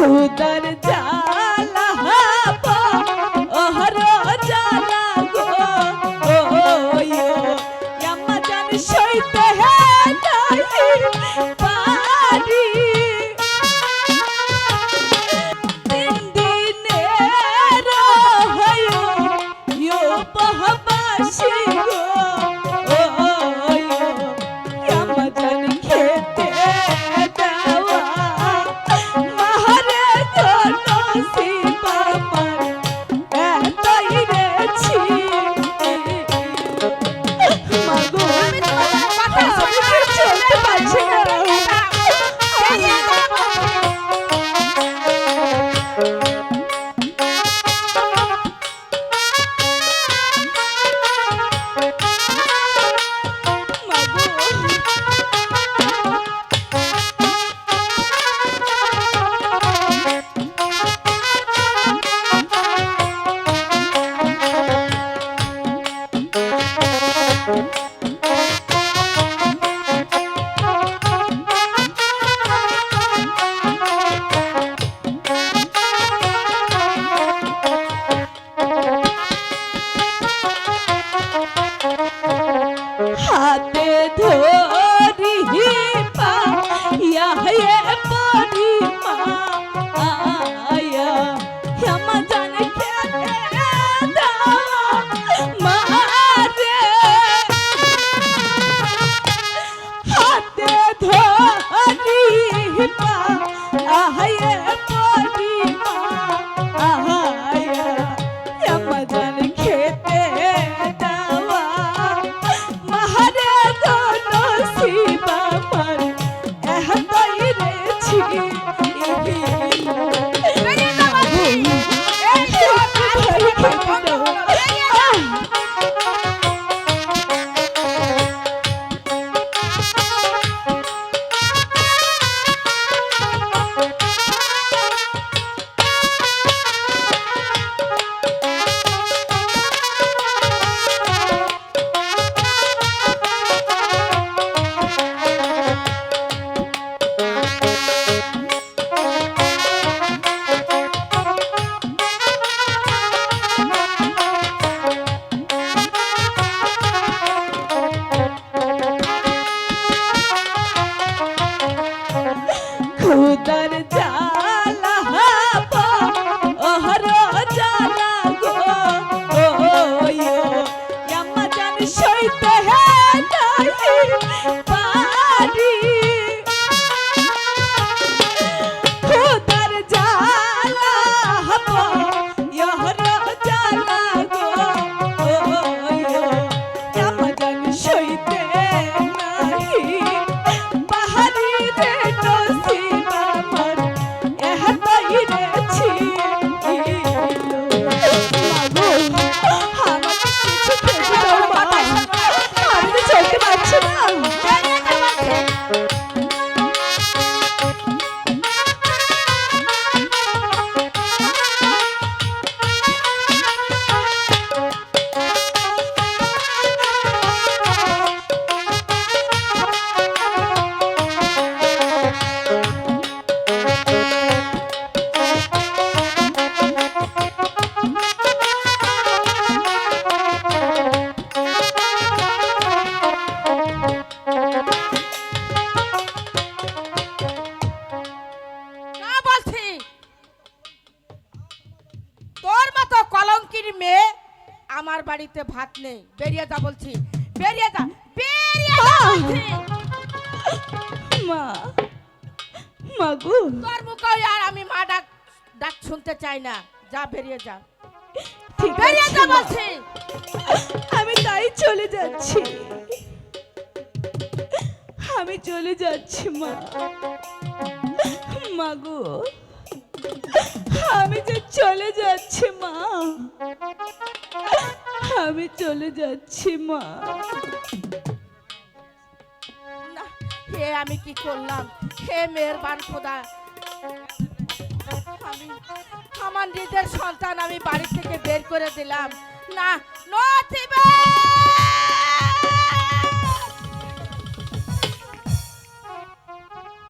খুদার জালা ওহর জালা গো ওয়ো ইয়াম্মা জান সইতে Música হাতে ধরি পাইয়া হে পরি মায়া ক্ষমা জানে মারে হাতে ধরি এহতাই কলঙ্কির মেয়ে আমার বাড়িতে ভাত নেই। বেরিয়ে যা বলছি। বেরিয়ে যা বেরিয়ে যা বলছি। মা মাগো তোর মুখে আর আমি মা ডাক ডাক শুনতে চাই না। যা বেরিয়ে যা। ঠিক বেরিয়ে যা বলছি। আমি তাই চলে যাচ্ছি। আমি চলে যাচ্ছি মা। মাগো আমি যে চলে যাচ্ছি, মা। আমি চলে যাচ্ছি, মা। হে আমি কি করলাম? হে মেহেরবান খোদা। আমি আমার নিজের সন্তান আমি বাড়ি থেকে বের করে দিলাম। না, নথিবা!